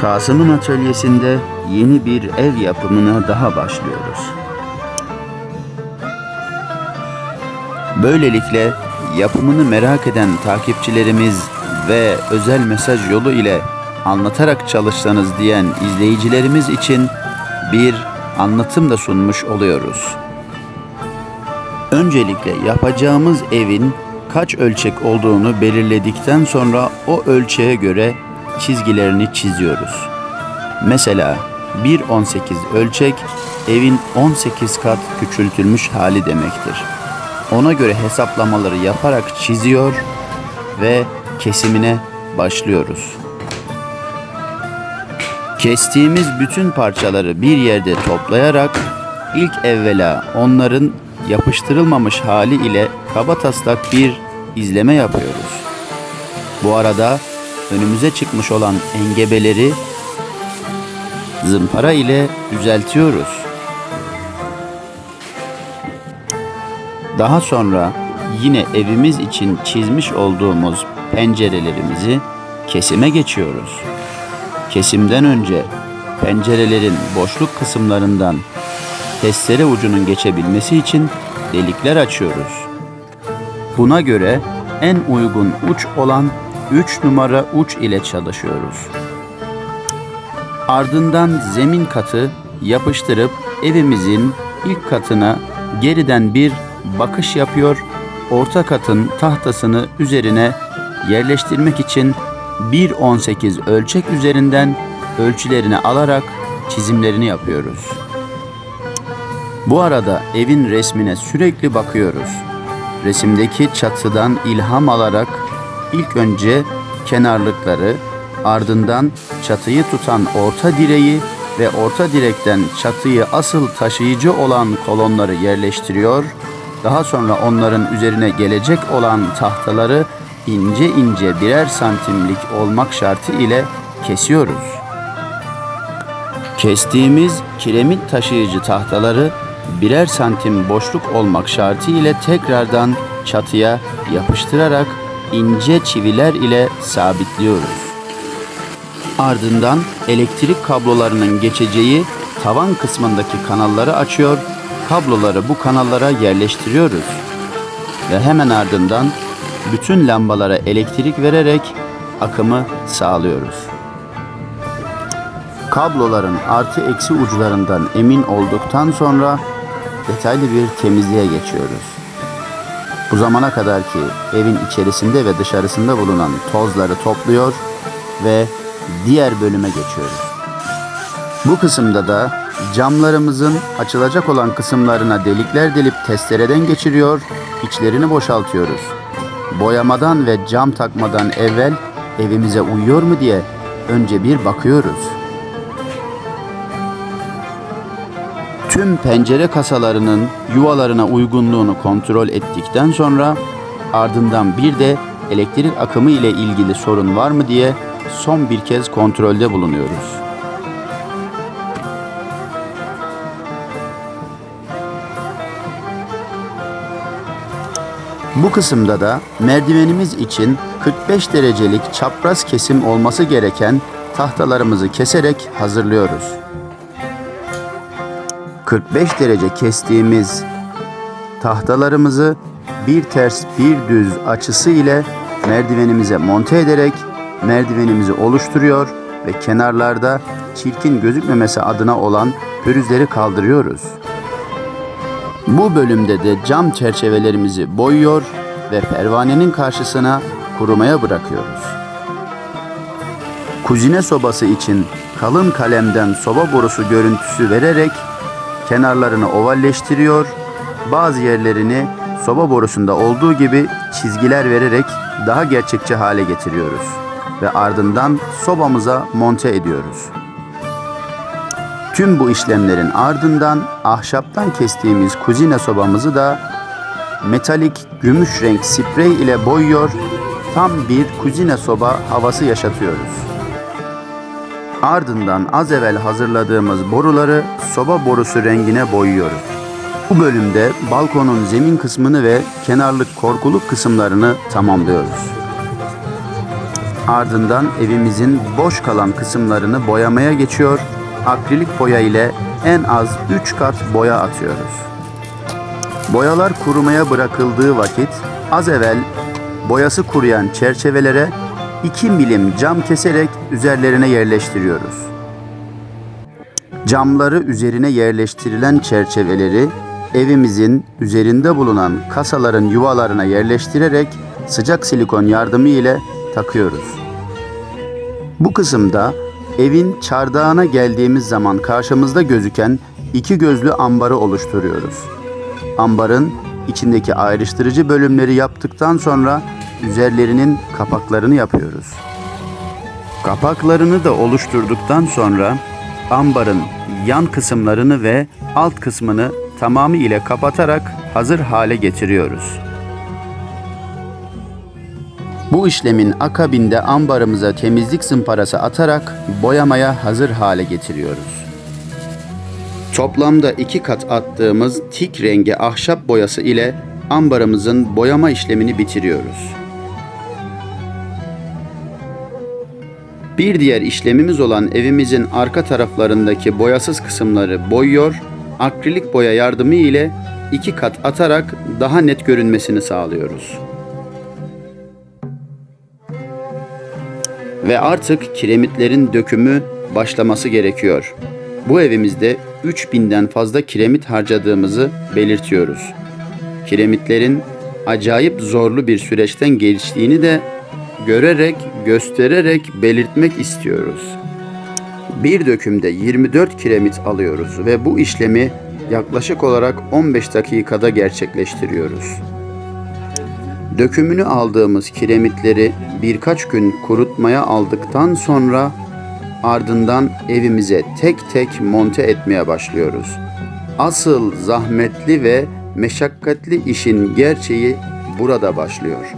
Kasım'ın atölyesinde yeni bir ev yapımına daha başlıyoruz. Böylelikle yapımını merak eden takipçilerimiz ve özel mesaj yolu ile anlatarak çalışsanız diyen izleyicilerimiz için bir anlatım da sunmuş oluyoruz. Öncelikle yapacağımız evin kaç ölçek olduğunu belirledikten sonra o ölçeğe göre çizgilerini çiziyoruz. Mesela 1.18 ölçek evin 18 kat küçültülmüş hali demektir. Ona göre hesaplamaları yaparak çiziyor ve kesimine başlıyoruz. Kestiğimiz bütün parçaları bir yerde toplayarak ilk evvela onların yapıştırılmamış hali ile kaba taslak bir izleme yapıyoruz. Bu arada önümüze çıkmış olan engebeleri zımpara ile düzeltiyoruz. Daha sonra yine evimiz için çizmiş olduğumuz pencerelerimizi kesime geçiyoruz. Kesimden önce pencerelerin boşluk kısımlarından testere ucunun geçebilmesi için delikler açıyoruz. Buna göre en uygun uç olan 3 numara uç ile çalışıyoruz. Ardından zemin katı yapıştırıp evimizin ilk katına geriden bir bakış yapıyor, orta katın tahtasını üzerine yerleştirmek için 1.18 ölçek üzerinden ölçülerini alarak çizimlerini yapıyoruz. Bu arada evin resmine sürekli bakıyoruz. Resimdeki çatıdan ilham alarak ilk önce kenarlıkları, ardından çatıyı tutan orta direği ve orta direkten çatıyı asıl taşıyıcı olan kolonları yerleştiriyor. Daha sonra onların üzerine gelecek olan tahtaları ince ince birer santimlik olmak şartı ile kesiyoruz. Kestiğimiz kiremit taşıyıcı tahtaları birer santim boşluk olmak şartı ile tekrardan çatıya yapıştırarak ince çiviler ile sabitliyoruz. Ardından elektrik kablolarının geçeceği tavan kısmındaki kanalları açıyor, kabloları bu kanallara yerleştiriyoruz. Ve hemen ardından bütün lambalara elektrik vererek akımı sağlıyoruz. Kabloların artı eksi uçlarından emin olduktan sonra detaylı bir temizliğe geçiyoruz. Bu zamana kadar ki evin içerisinde ve dışarısında bulunan tozları topluyor ve diğer bölüme geçiyoruz. Bu kısımda da camlarımızın açılacak olan kısımlarına delikler delip testereden geçiriyor, içlerini boşaltıyoruz. Boyamadan ve cam takmadan evvel evimize uyuyor mu diye önce bir bakıyoruz. Tüm pencere kasalarının yuvalarına uygunluğunu kontrol ettikten sonra ardından bir de elektrik akımı ile ilgili sorun var mı diye son bir kez kontrolde bulunuyoruz. Bu kısımda da merdivenimiz için 45 derecelik çapraz kesim olması gereken tahtalarımızı keserek hazırlıyoruz. 45 derece kestiğimiz tahtalarımızı bir ters bir düz açısı ile merdivenimize monte ederek merdivenimizi oluşturuyor ve kenarlarda çirkin gözükmemesi adına olan pürüzleri kaldırıyoruz. Bu bölümde de cam çerçevelerimizi boyuyor ve pervanenin karşısına kurumaya bırakıyoruz. Kuzine sobası için kalın kalemden soba borusu görüntüsü vererek kenarlarını ovalleştiriyor, bazı yerlerini soba borusunda olduğu gibi çizgiler vererek daha gerçekçi hale getiriyoruz ve ardından sobamıza monte ediyoruz. Tüm bu işlemlerin ardından ahşaptan kestiğimiz kuzine sobamızı da metalik gümüş renk sprey ile boyuyor, tam bir kuzine soba havası yaşatıyoruz. Ardından az evvel hazırladığımız boruları soba borusu rengine boyuyoruz. Bu bölümde balkonun zemin kısmını ve kenarlık korkuluk kısımlarını tamamlıyoruz. Ardından evimizin boş kalan kısımlarını boyamaya geçiyor. Akrilik boya ile en az 3 kat boya atıyoruz. Boyalar kurumaya bırakıldığı vakit az evvel boyası kuruyan çerçevelere 2 milim cam keserek üzerlerine yerleştiriyoruz. Camları üzerine yerleştirilen çerçeveleri evimizin üzerinde bulunan kasaların yuvalarına yerleştirerek sıcak silikon yardımı ile takıyoruz. Bu kısımda evin çardağına geldiğimiz zaman karşımızda gözüken iki gözlü ambarı oluşturuyoruz. Ambarın içindeki ayrıştırıcı bölümleri yaptıktan sonra üzerlerinin kapaklarını yapıyoruz. Kapaklarını da oluşturduktan sonra ambarın yan kısımlarını ve alt kısmını tamamı ile kapatarak hazır hale getiriyoruz. Bu işlemin akabinde ambarımıza temizlik zımparası atarak boyamaya hazır hale getiriyoruz. Toplamda iki kat attığımız tik rengi ahşap boyası ile ambarımızın boyama işlemini bitiriyoruz. Bir diğer işlemimiz olan evimizin arka taraflarındaki boyasız kısımları boyuyor, akrilik boya yardımı ile iki kat atarak daha net görünmesini sağlıyoruz. Ve artık kiremitlerin dökümü başlaması gerekiyor. Bu evimizde 3000'den fazla kiremit harcadığımızı belirtiyoruz. Kiremitlerin acayip zorlu bir süreçten geçtiğini de görerek, göstererek belirtmek istiyoruz. Bir dökümde 24 kiremit alıyoruz ve bu işlemi yaklaşık olarak 15 dakikada gerçekleştiriyoruz. Dökümünü aldığımız kiremitleri birkaç gün kurutmaya aldıktan sonra ardından evimize tek tek monte etmeye başlıyoruz. Asıl zahmetli ve meşakkatli işin gerçeği burada başlıyor.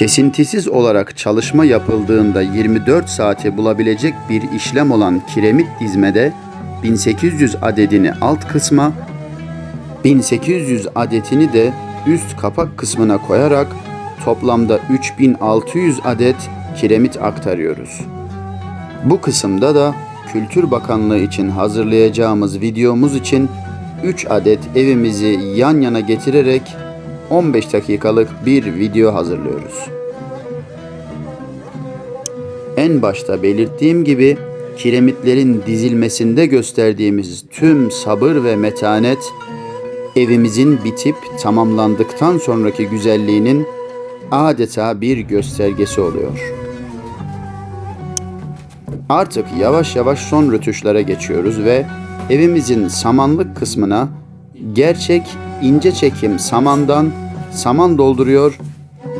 Kesintisiz olarak çalışma yapıldığında 24 saati bulabilecek bir işlem olan kiremit dizmede 1800 adedini alt kısma, 1800 adetini de üst kapak kısmına koyarak toplamda 3600 adet kiremit aktarıyoruz. Bu kısımda da Kültür Bakanlığı için hazırlayacağımız videomuz için 3 adet evimizi yan yana getirerek 15 dakikalık bir video hazırlıyoruz. En başta belirttiğim gibi kiremitlerin dizilmesinde gösterdiğimiz tüm sabır ve metanet evimizin bitip tamamlandıktan sonraki güzelliğinin adeta bir göstergesi oluyor. Artık yavaş yavaş son rötuşlara geçiyoruz ve evimizin samanlık kısmına gerçek ince çekim samandan saman dolduruyor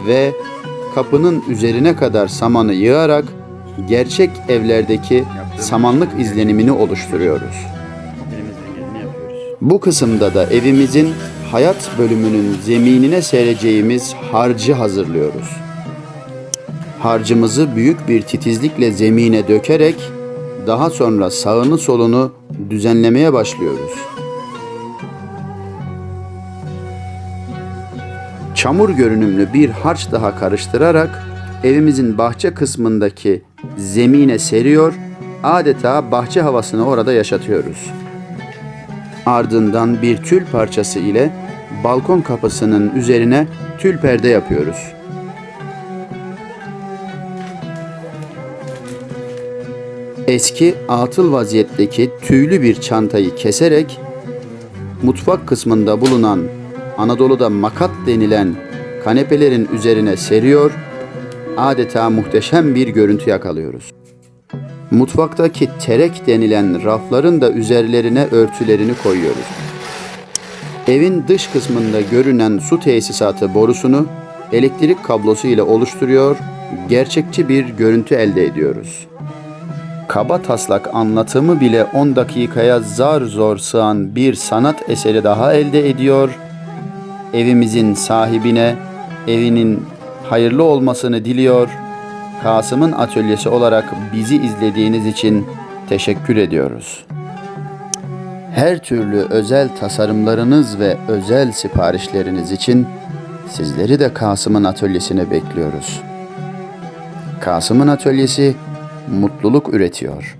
ve kapının üzerine kadar samanı yığarak gerçek evlerdeki samanlık izlenimini oluşturuyoruz. Bu kısımda da evimizin hayat bölümünün zeminine sereceğimiz harcı hazırlıyoruz. Harcımızı büyük bir titizlikle zemine dökerek daha sonra sağını solunu düzenlemeye başlıyoruz. Çamur görünümlü bir harç daha karıştırarak evimizin bahçe kısmındaki zemine seriyor, adeta bahçe havasını orada yaşatıyoruz. Ardından bir tül parçası ile balkon kapısının üzerine tül perde yapıyoruz. Eski atıl vaziyetteki tüylü bir çantayı keserek mutfak kısmında bulunan Anadolu'da makat denilen kanepelerin üzerine seriyor, adeta muhteşem bir görüntü yakalıyoruz. Mutfaktaki terek denilen rafların da üzerlerine örtülerini koyuyoruz. Evin dış kısmında görünen su tesisatı borusunu elektrik kablosu ile oluşturuyor, gerçekçi bir görüntü elde ediyoruz. Kaba taslak anlatımı bile 10 dakikaya zar zor sığan bir sanat eseri daha elde ediyor. Evimizin sahibine evinin hayırlı olmasını diliyor. Kasım'ın atölyesi olarak bizi izlediğiniz için teşekkür ediyoruz. Her türlü özel tasarımlarınız ve özel siparişleriniz için sizleri de Kasım'ın atölyesine bekliyoruz. Kasım'ın atölyesi mutluluk üretiyor.